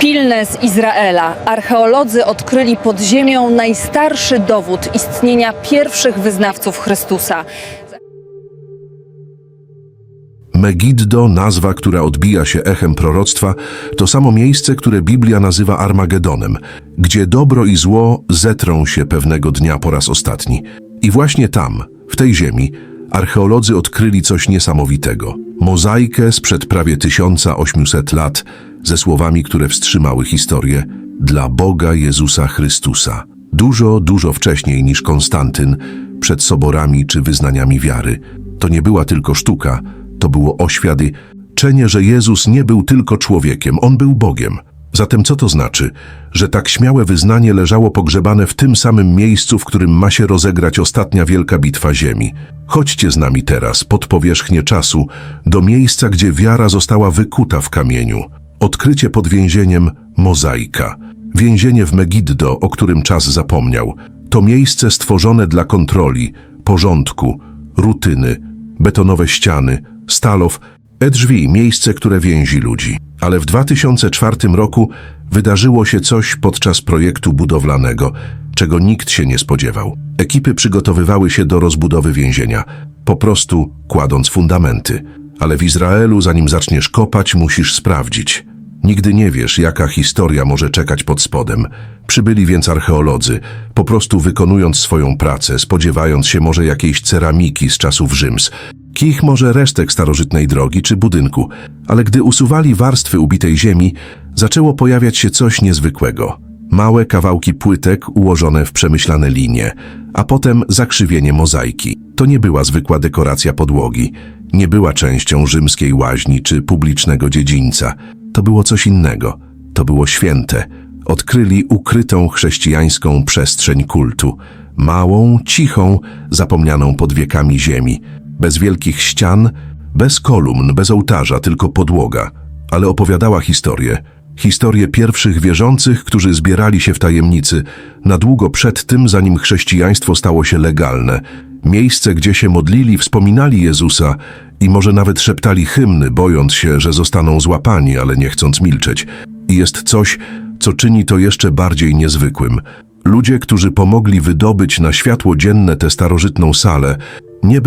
Pilne z Izraela. Archeolodzy odkryli pod ziemią najstarszy dowód istnienia pierwszych wyznawców Chrystusa. Megiddo, nazwa, która odbija się echem proroctwa, to samo miejsce, które Biblia nazywa Armagedonem, gdzie dobro i zło zetrą się pewnego dnia po raz ostatni. I właśnie tam, w tej ziemi, archeolodzy odkryli coś niesamowitego. Mozaikę sprzed prawie 1800 lat ze słowami, które wstrzymały historię dla Boga Jezusa Chrystusa. Dużo, dużo wcześniej niż Konstantyn, przed soborami czy wyznaniami wiary. To nie była tylko sztuka, to było oświadczenie, że Jezus nie był tylko człowiekiem, On był Bogiem. Zatem co to znaczy? Że tak śmiałe wyznanie leżało pogrzebane w tym samym miejscu, w którym ma się rozegrać ostatnia wielka bitwa ziemi. Chodźcie z nami teraz, pod powierzchnię czasu, do miejsca, gdzie wiara została wykuta w kamieniu. Odkrycie pod więzieniem Mozaika. Więzienie w Megiddo, o którym czas zapomniał. To miejsce stworzone dla kontroli, porządku, rutyny, betonowe ściany, stalow, e drzwi, miejsce, które więzi ludzi. Ale w 2004 roku wydarzyło się coś podczas projektu budowlanego, czego nikt się nie spodziewał. Ekipy przygotowywały się do rozbudowy więzienia, po prostu kładąc fundamenty. Ale w Izraelu, zanim zaczniesz kopać, musisz sprawdzić. Nigdy nie wiesz, jaka historia może czekać pod spodem. Przybyli więc archeolodzy, po prostu wykonując swoją pracę, spodziewając się może jakiejś ceramiki z czasów Rzyms, kich może resztek starożytnej drogi czy budynku, ale gdy usuwali warstwy ubitej ziemi, zaczęło pojawiać się coś niezwykłego. Małe kawałki płytek ułożone w przemyślane linie, a potem zakrzywienie mozaiki. To nie była zwykła dekoracja podłogi, nie była częścią rzymskiej łaźni czy publicznego dziedzińca. To było coś innego. To było święte. Odkryli ukrytą chrześcijańską przestrzeń kultu. Małą, cichą, zapomnianą pod wiekami ziemi. Bez wielkich ścian, bez kolumn, bez ołtarza, tylko podłoga. Ale opowiadała historię. Historię pierwszych wierzących, którzy zbierali się w tajemnicy, na długo przed tym, zanim chrześcijaństwo stało się legalne. Miejsce, gdzie się modlili, wspominali Jezusa i może nawet szeptali hymny, bojąc się, że zostaną złapani, ale nie chcąc milczeć. I jest coś, co czyni to jeszcze bardziej niezwykłym. Ludzie, którzy pomogli wydobyć na światło dzienne tę starożytną salę, nie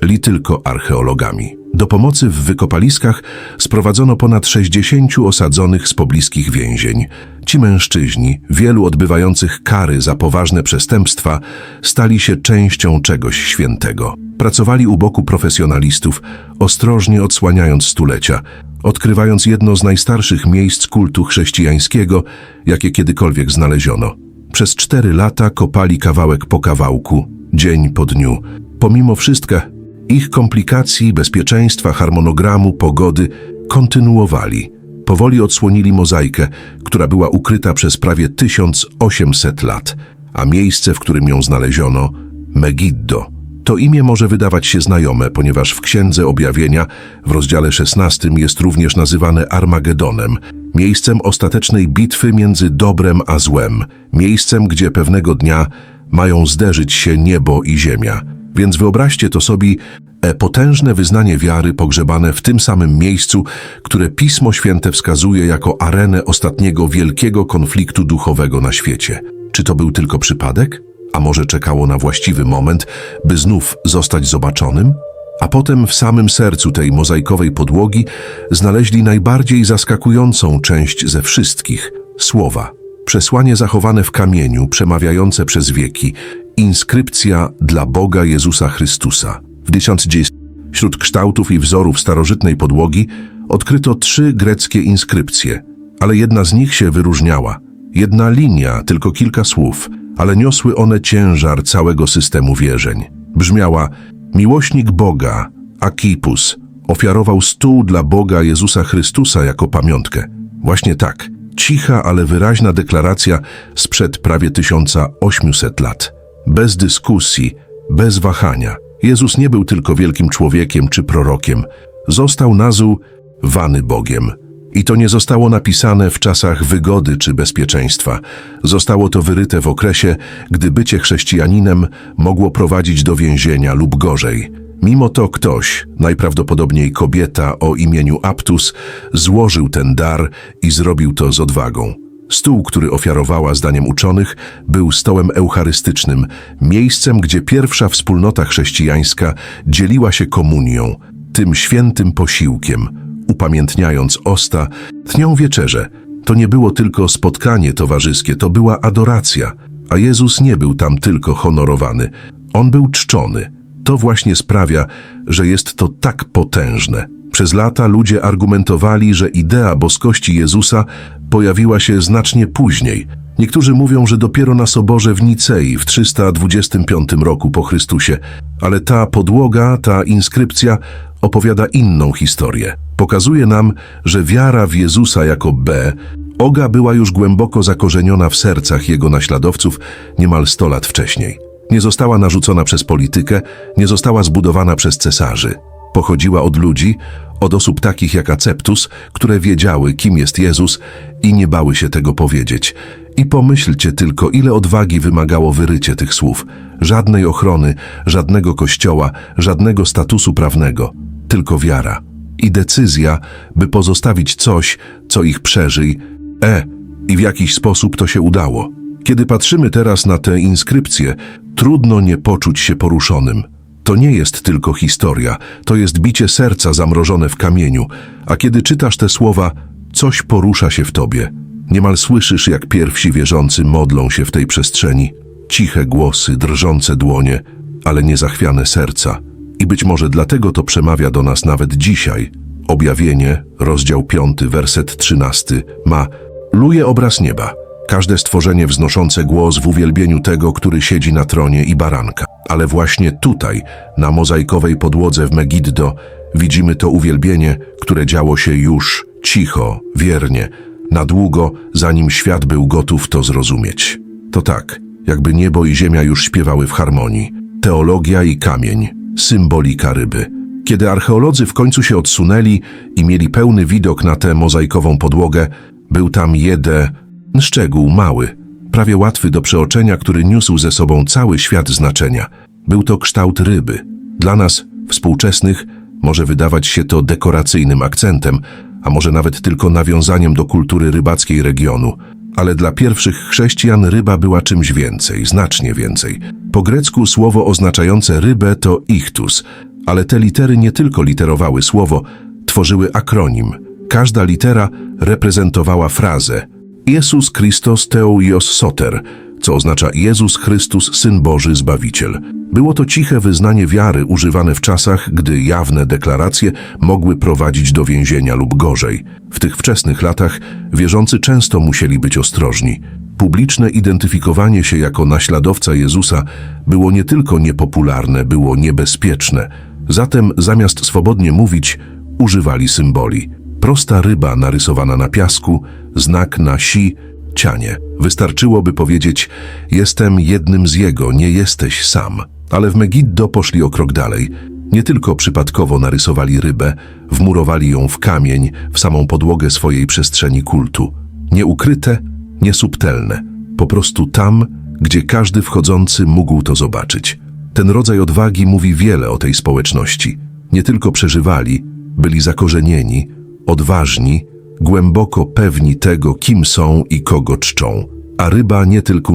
byli tylko archeologami. Do pomocy w wykopaliskach sprowadzono ponad 60 osadzonych z pobliskich więzień. Ci mężczyźni, wielu odbywających kary za poważne przestępstwa, stali się częścią czegoś świętego. Pracowali u boku profesjonalistów, ostrożnie odsłaniając stulecia, odkrywając jedno z najstarszych miejsc kultu chrześcijańskiego, jakie kiedykolwiek znaleziono. Przez cztery lata kopali kawałek po kawałku, dzień po dniu. Pomimo wszystko, ich komplikacji, bezpieczeństwa, harmonogramu, pogody kontynuowali. Powoli odsłonili mozaikę, która była ukryta przez prawie 1800 lat, a miejsce, w którym ją znaleziono, Megiddo. To imię może wydawać się znajome, ponieważ w Księdze Objawienia w rozdziale 16 jest również nazywane Armagedonem, miejscem ostatecznej bitwy między dobrem a złem, miejscem, gdzie pewnego dnia mają zderzyć się niebo i ziemia. Więc wyobraźcie to sobie e, potężne wyznanie wiary pogrzebane w tym samym miejscu, które Pismo Święte wskazuje jako arenę ostatniego wielkiego konfliktu duchowego na świecie. Czy to był tylko przypadek? A może czekało na właściwy moment, by znów zostać zobaczonym? A potem w samym sercu tej mozaikowej podłogi znaleźli najbardziej zaskakującą część ze wszystkich słowa. Przesłanie zachowane w kamieniu, przemawiające przez wieki, inskrypcja dla Boga Jezusa Chrystusa. W 1010 wśród kształtów i wzorów starożytnej podłogi odkryto trzy greckie inskrypcje, ale jedna z nich się wyróżniała. Jedna linia, tylko kilka słów, ale niosły one ciężar całego systemu wierzeń. Brzmiała: Miłośnik Boga, Akipus, ofiarował stół dla Boga Jezusa Chrystusa jako pamiątkę. Właśnie tak, cicha, ale wyraźna deklaracja sprzed prawie 1800 lat. Bez dyskusji, bez wahania. Jezus nie był tylko wielkim człowiekiem czy prorokiem. Został nazwany Bogiem. I to nie zostało napisane w czasach wygody czy bezpieczeństwa. Zostało to wyryte w okresie, gdy bycie chrześcijaninem mogło prowadzić do więzienia lub gorzej. Mimo to ktoś, najprawdopodobniej kobieta o imieniu Aptus, złożył ten dar i zrobił to z odwagą. Stół, który ofiarowała zdaniem uczonych, był stołem eucharystycznym, miejscem, gdzie pierwsza wspólnota chrześcijańska dzieliła się komunią, tym świętym posiłkiem, upamiętniając Osta, tnią wieczerze. To nie było tylko spotkanie towarzyskie, to była adoracja, a Jezus nie był tam tylko honorowany, on był czczony. To właśnie sprawia, że jest to tak potężne. Przez lata ludzie argumentowali, że idea boskości Jezusa pojawiła się znacznie później. Niektórzy mówią, że dopiero na soborze w Nicei w 325 roku po Chrystusie, ale ta podłoga, ta inskrypcja opowiada inną historię. Pokazuje nam, że wiara w Jezusa jako B, Oga była już głęboko zakorzeniona w sercach jego naśladowców niemal 100 lat wcześniej. Nie została narzucona przez politykę, nie została zbudowana przez cesarzy. Pochodziła od ludzi, od osób takich jak Aceptus, które wiedziały, kim jest Jezus i nie bały się tego powiedzieć. I pomyślcie tylko, ile odwagi wymagało wyrycie tych słów. Żadnej ochrony, żadnego kościoła, żadnego statusu prawnego, tylko wiara. I decyzja, by pozostawić coś, co ich przeżyj. E, i w jakiś sposób to się udało. Kiedy patrzymy teraz na tę inskrypcję, trudno nie poczuć się poruszonym. To nie jest tylko historia, to jest bicie serca zamrożone w kamieniu, a kiedy czytasz te słowa, coś porusza się w tobie. Niemal słyszysz, jak pierwsi wierzący modlą się w tej przestrzeni. Ciche głosy, drżące dłonie, ale niezachwiane serca. I być może dlatego to przemawia do nas nawet dzisiaj. Objawienie, rozdział 5, werset 13, ma luje obraz nieba. Każde stworzenie wznoszące głos w uwielbieniu tego, który siedzi na tronie i baranka. Ale właśnie tutaj, na mozaikowej podłodze w Megiddo, widzimy to uwielbienie, które działo się już, cicho, wiernie, na długo, zanim świat był gotów to zrozumieć. To tak, jakby niebo i ziemia już śpiewały w harmonii. Teologia i kamień, symbolika ryby. Kiedy archeolodzy w końcu się odsunęli i mieli pełny widok na tę mozaikową podłogę, był tam jeden szczegół mały, prawie łatwy do przeoczenia, który niósł ze sobą cały świat znaczenia. Był to kształt ryby. Dla nas, współczesnych, może wydawać się to dekoracyjnym akcentem, a może nawet tylko nawiązaniem do kultury rybackiej regionu. Ale dla pierwszych chrześcijan ryba była czymś więcej, znacznie więcej. Po grecku słowo oznaczające rybę to ichtus, ale te litery nie tylko literowały słowo, tworzyły akronim. Każda litera reprezentowała frazę Jezus Christos Theoios Soter, co oznacza Jezus Chrystus, Syn Boży, Zbawiciel. Było to ciche wyznanie wiary używane w czasach, gdy jawne deklaracje mogły prowadzić do więzienia lub gorzej. W tych wczesnych latach wierzący często musieli być ostrożni. Publiczne identyfikowanie się jako naśladowca Jezusa było nie tylko niepopularne, było niebezpieczne. Zatem zamiast swobodnie mówić, używali symboli. Prosta ryba narysowana na piasku, znak na si, cianie. Wystarczyłoby powiedzieć, jestem jednym z jego, nie jesteś sam. Ale w Megiddo poszli o krok dalej. Nie tylko przypadkowo narysowali rybę, wmurowali ją w kamień, w samą podłogę swojej przestrzeni kultu. Nieukryte, niesubtelne. Po prostu tam, gdzie każdy wchodzący mógł to zobaczyć. Ten rodzaj odwagi mówi wiele o tej społeczności. Nie tylko przeżywali, byli zakorzenieni, odważni, głęboko pewni tego, kim są i kogo czczą. A ryba nie tylko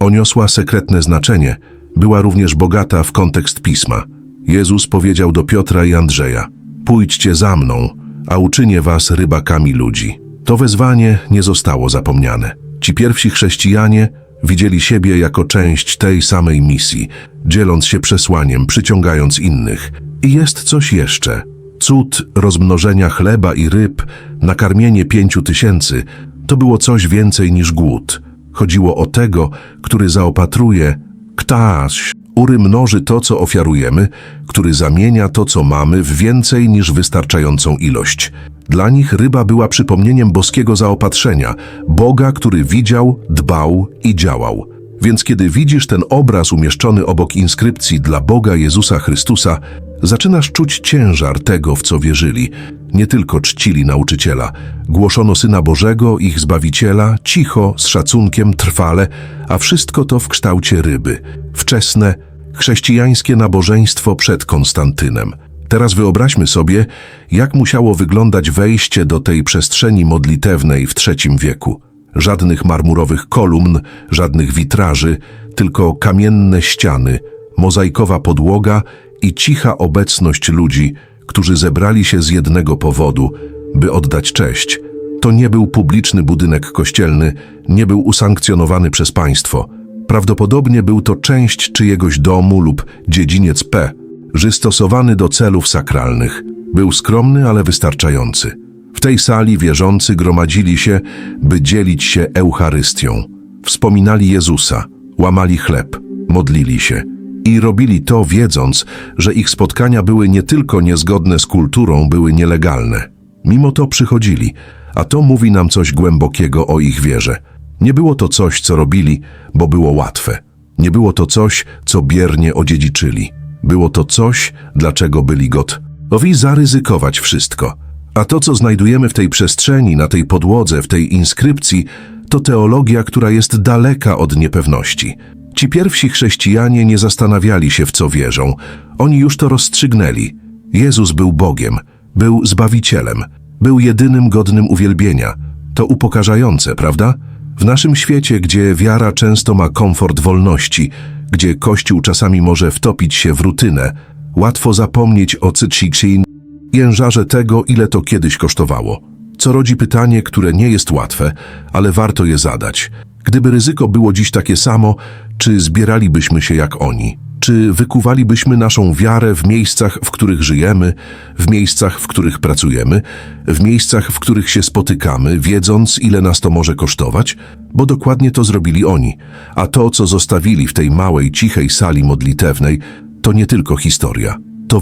oniosła sekretne znaczenie, była również bogata w kontekst pisma. Jezus powiedział do Piotra i Andrzeja: Pójdźcie za mną, a uczynię was rybakami ludzi. To wezwanie nie zostało zapomniane. Ci pierwsi chrześcijanie widzieli siebie jako część tej samej misji, dzieląc się przesłaniem, przyciągając innych. I jest coś jeszcze. Cud rozmnożenia chleba i ryb, nakarmienie pięciu tysięcy, to było coś więcej niż głód. Chodziło o tego, który zaopatruje, ktoś, ury mnoży to, co ofiarujemy, który zamienia to, co mamy, w więcej niż wystarczającą ilość. Dla nich ryba była przypomnieniem boskiego zaopatrzenia, Boga, który widział, dbał i działał. Więc kiedy widzisz ten obraz umieszczony obok inskrypcji dla Boga Jezusa Chrystusa, zaczynasz czuć ciężar tego, w co wierzyli. Nie tylko czcili nauczyciela, głoszono Syna Bożego, ich Zbawiciela, cicho, z szacunkiem, trwale, a wszystko to w kształcie ryby. Wczesne, Chrześcijańskie nabożeństwo przed Konstantynem. Teraz wyobraźmy sobie, jak musiało wyglądać wejście do tej przestrzeni modlitewnej w III wieku. Żadnych marmurowych kolumn, żadnych witraży, tylko kamienne ściany, mozaikowa podłoga i cicha obecność ludzi, którzy zebrali się z jednego powodu, by oddać cześć. To nie był publiczny budynek kościelny, nie był usankcjonowany przez państwo. Prawdopodobnie był to część czyjegoś domu lub dziedziniec P, żystosowany do celów sakralnych. Był skromny, ale wystarczający. W tej sali wierzący gromadzili się, by dzielić się Eucharystią. Wspominali Jezusa, łamali chleb, modlili się i robili to wiedząc, że ich spotkania były nie tylko niezgodne z kulturą, były nielegalne. Mimo to przychodzili, a to mówi nam coś głębokiego o ich wierze. Nie było to coś, co robili, bo było łatwe. Nie było to coś, co biernie odziedziczyli. Było to coś, dlaczego byli gotowi zaryzykować wszystko. A to, co znajdujemy w tej przestrzeni, na tej podłodze, w tej inskrypcji, to teologia, która jest daleka od niepewności. Ci pierwsi chrześcijanie nie zastanawiali się, w co wierzą. Oni już to rozstrzygnęli. Jezus był Bogiem, był Zbawicielem, był jedynym godnym uwielbienia. To upokarzające, prawda? W naszym świecie, gdzie wiara często ma komfort wolności, gdzie Kościół czasami może wtopić się w rutynę, łatwo zapomnieć o cytsiksin, jężarze tego, ile to kiedyś kosztowało. Co rodzi pytanie, które nie jest łatwe, ale warto je zadać. Gdyby ryzyko było dziś takie samo, czy zbieralibyśmy się jak oni? Czy wykuwalibyśmy naszą wiarę w miejscach, w których żyjemy, w miejscach, w których pracujemy, w miejscach, w których się spotykamy, wiedząc, ile nas to może kosztować? Bo dokładnie to zrobili oni. A to, co zostawili w tej małej, cichej sali modlitewnej, to nie tylko historia. To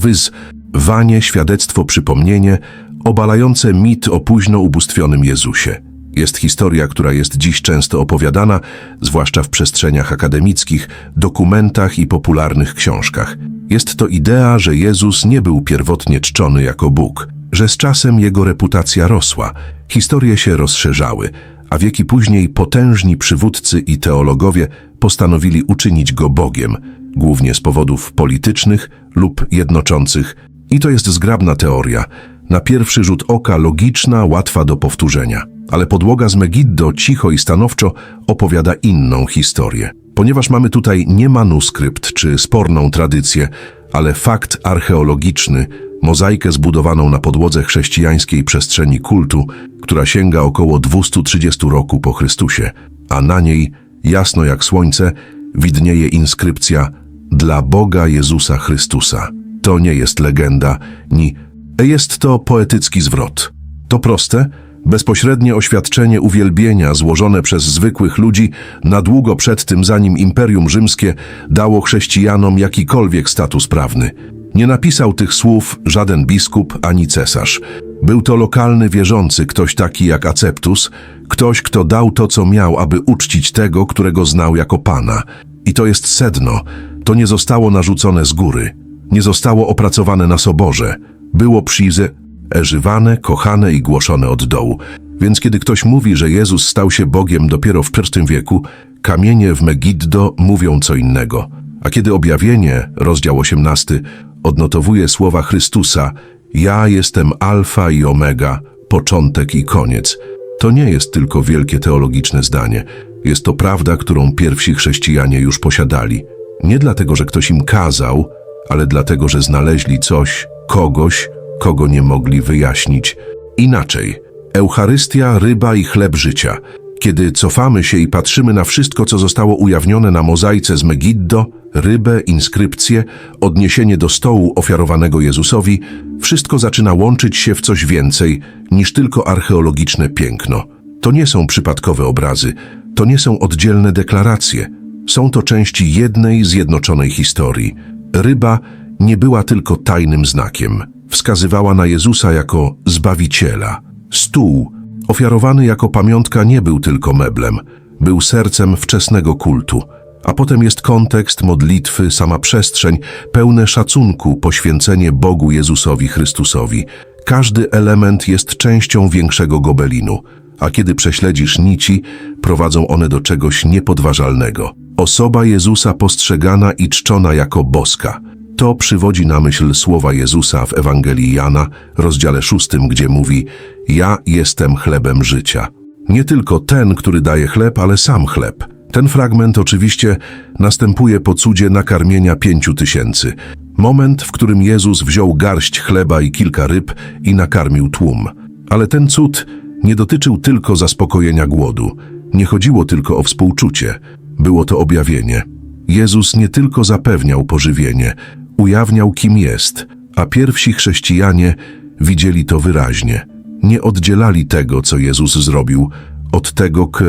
wyzwanie, świadectwo, przypomnienie, obalające mit o późno ubóstwionym Jezusie. Jest historia, która jest dziś często opowiadana, zwłaszcza w przestrzeniach akademickich, dokumentach i popularnych książkach. Jest to idea, że Jezus nie był pierwotnie czczony jako Bóg, że z czasem jego reputacja rosła, historie się rozszerzały, a wieki później potężni przywódcy i teologowie postanowili uczynić go Bogiem, głównie z powodów politycznych lub jednoczących. I to jest zgrabna teoria, na pierwszy rzut oka logiczna, łatwa do powtórzenia. Ale podłoga z Megiddo cicho i stanowczo opowiada inną historię. Ponieważ mamy tutaj nie manuskrypt czy sporną tradycję, ale fakt archeologiczny, mozaikę zbudowaną na podłodze chrześcijańskiej przestrzeni kultu, która sięga około 230 roku po Chrystusie, a na niej, jasno jak słońce, widnieje inskrypcja dla Boga Jezusa Chrystusa. To nie jest legenda, ni jest to poetycki zwrot. To proste, bezpośrednie oświadczenie uwielbienia złożone przez zwykłych ludzi na długo przed tym, zanim Imperium Rzymskie dało chrześcijanom jakikolwiek status prawny. Nie napisał tych słów żaden biskup ani cesarz. Był to lokalny wierzący, ktoś taki jak Aceptus, ktoś, kto dał to, co miał, aby uczcić tego, którego znał jako Pana. I to jest sedno. To nie zostało narzucone z góry. Nie zostało opracowane na soborze. Było przyze eżywane, kochane i głoszone od dołu. Więc kiedy ktoś mówi, że Jezus stał się Bogiem dopiero w V wieku, kamienie w Megiddo mówią co innego. A kiedy objawienie, rozdział 18, odnotowuje słowa Chrystusa, ja jestem alfa i omega, początek i koniec, to nie jest tylko wielkie teologiczne zdanie. Jest to prawda, którą pierwsi chrześcijanie już posiadali. Nie dlatego, że ktoś im kazał, ale dlatego, że znaleźli coś, kogoś, kogo nie mogli wyjaśnić. Inaczej, Eucharystia, ryba i chleb życia. Kiedy cofamy się i patrzymy na wszystko, co zostało ujawnione na mozaice z Megiddo, rybę, inskrypcję, odniesienie do stołu ofiarowanego Jezusowi, wszystko zaczyna łączyć się w coś więcej niż tylko archeologiczne piękno. To nie są przypadkowe obrazy, to nie są oddzielne deklaracje. Są to części jednej zjednoczonej historii. Ryba nie była tylko tajnym znakiem. Wskazywała na Jezusa jako Zbawiciela. Stół, ofiarowany jako pamiątka, nie był tylko meblem. Był sercem wczesnego kultu. A potem jest kontekst, modlitwy, sama przestrzeń, pełne szacunku, poświęcenie Bogu Jezusowi Chrystusowi. Każdy element jest częścią większego gobelinu, a kiedy prześledzisz nici, prowadzą one do czegoś niepodważalnego. Osoba Jezusa postrzegana i czczona jako boska. To przywodzi na myśl słowa Jezusa w Ewangelii Jana, rozdziale szóstym, gdzie mówi Ja jestem chlebem życia. Nie tylko ten, który daje chleb, ale sam chleb. Ten fragment oczywiście następuje po cudzie nakarmienia pięciu tysięcy. Moment, w którym Jezus wziął garść chleba i kilka ryb i nakarmił tłum. Ale ten cud nie dotyczył tylko zaspokojenia głodu. Nie chodziło tylko o współczucie. Było to objawienie. Jezus nie tylko zapewniał pożywienie, ujawniał kim jest, a pierwsi chrześcijanie widzieli to wyraźnie. Nie oddzielali tego, co Jezus zrobił, od tego, k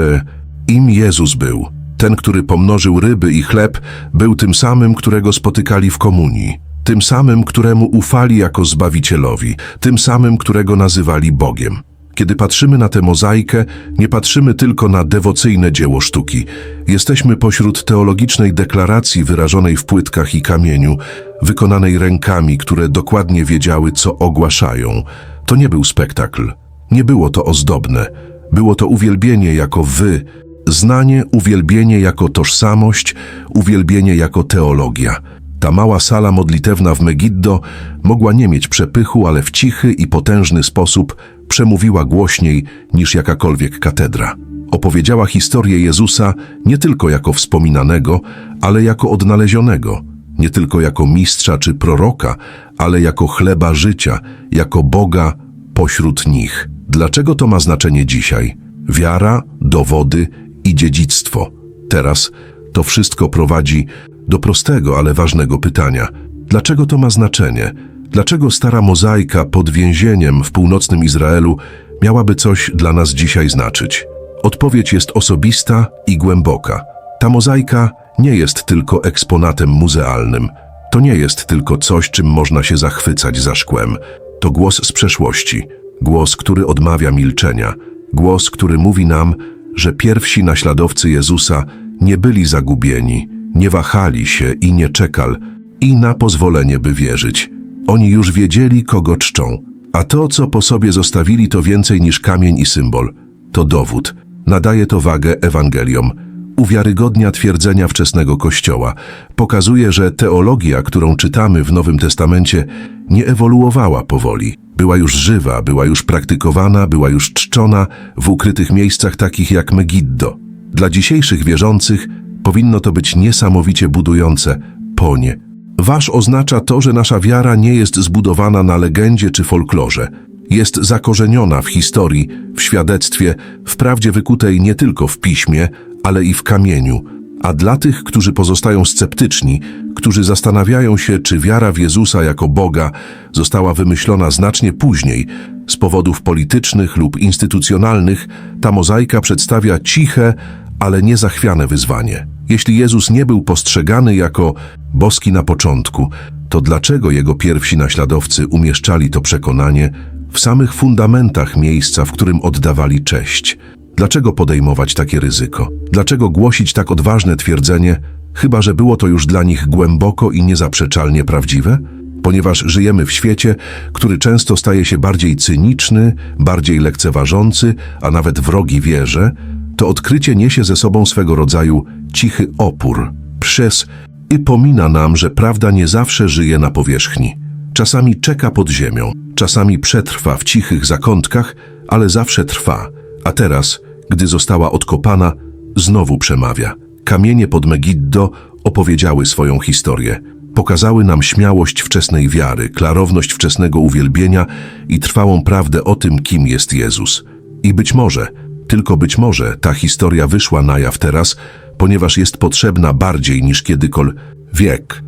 im Jezus był. Ten, który pomnożył ryby i chleb, był tym samym, którego spotykali w komunii. Tym samym, któremu ufali jako Zbawicielowi, tym samym, którego nazywali Bogiem. Kiedy patrzymy na tę mozaikę, nie patrzymy tylko na dewocyjne dzieło sztuki. Jesteśmy pośród teologicznej deklaracji wyrażonej w płytkach i kamieniu, wykonanej rękami, które dokładnie wiedziały, co ogłaszają. To nie był spektakl. Nie było to ozdobne. Było to uwielbienie jako wy, znanie, uwielbienie jako tożsamość, uwielbienie jako teologia. Ta mała sala modlitewna w Megiddo mogła nie mieć przepychu, ale w cichy i potężny sposób przemówiła głośniej niż jakakolwiek katedra. Opowiedziała historię Jezusa nie tylko jako wspominanego, ale jako odnalezionego, nie tylko jako mistrza czy proroka, ale jako chleba życia, jako Boga pośród nich. Dlaczego to ma znaczenie dzisiaj? Wiara, dowody i dziedzictwo. Teraz to wszystko prowadzi do prostego, ale ważnego pytania. Dlaczego to ma znaczenie? Dlaczego stara mozaika pod więzieniem w północnym Izraelu miałaby coś dla nas dzisiaj znaczyć? Odpowiedź jest osobista i głęboka. Ta mozaika nie jest tylko eksponatem muzealnym. To nie jest tylko coś, czym można się zachwycać za szkłem. To głos z przeszłości. Głos, który odmawia milczenia. Głos, który mówi nam, że pierwsi naśladowcy Jezusa nie byli zagubieni, nie wahali się i nie czekali i na pozwolenie, by wierzyć. Oni już wiedzieli, kogo czczą, a to, co po sobie zostawili, to więcej niż kamień i symbol. To dowód. Nadaje to wagę Ewangeliom. Uwiarygodnia twierdzenia wczesnego Kościoła. Pokazuje, że teologia, którą czytamy w Nowym Testamencie, nie ewoluowała powoli. Była już żywa, była już praktykowana, była już czczona w ukrytych miejscach takich jak Megiddo. Dla dzisiejszych wierzących powinno to być niesamowicie budujące. Ponie. Wasz oznacza to, że nasza wiara nie jest zbudowana na legendzie czy folklorze. Jest zakorzeniona w historii, w świadectwie, w prawdzie wykutej nie tylko w piśmie, ale i w kamieniu. A dla tych, którzy pozostają sceptyczni, którzy zastanawiają się, czy wiara w Jezusa jako Boga została wymyślona znacznie później, z powodów politycznych lub instytucjonalnych, ta mozaika przedstawia ciche, ale niezachwiane wyzwanie. Jeśli Jezus nie był postrzegany jako boski na początku, to dlaczego jego pierwsi naśladowcy umieszczali to przekonanie w samych fundamentach miejsca, w którym oddawali cześć? Dlaczego podejmować takie ryzyko? Dlaczego głosić tak odważne twierdzenie, chyba że było to już dla nich głęboko i niezaprzeczalnie prawdziwe? Ponieważ żyjemy w świecie, który często staje się bardziej cyniczny, bardziej lekceważący, a nawet wrogi wierze, to odkrycie niesie ze sobą swego rodzaju cichy opór. Przez i pomina nam, że prawda nie zawsze żyje na powierzchni. Czasami czeka pod ziemią, czasami przetrwa w cichych zakątkach, ale zawsze trwa. A teraz, gdy została odkopana, znowu przemawia. Kamienie pod Megiddo opowiedziały swoją historię. Pokazały nam śmiałość wczesnej wiary, klarowność wczesnego uwielbienia i trwałą prawdę o tym, kim jest Jezus. I być może, tylko być może, ta historia wyszła na jaw teraz, ponieważ jest potrzebna bardziej niż kiedykolwiek.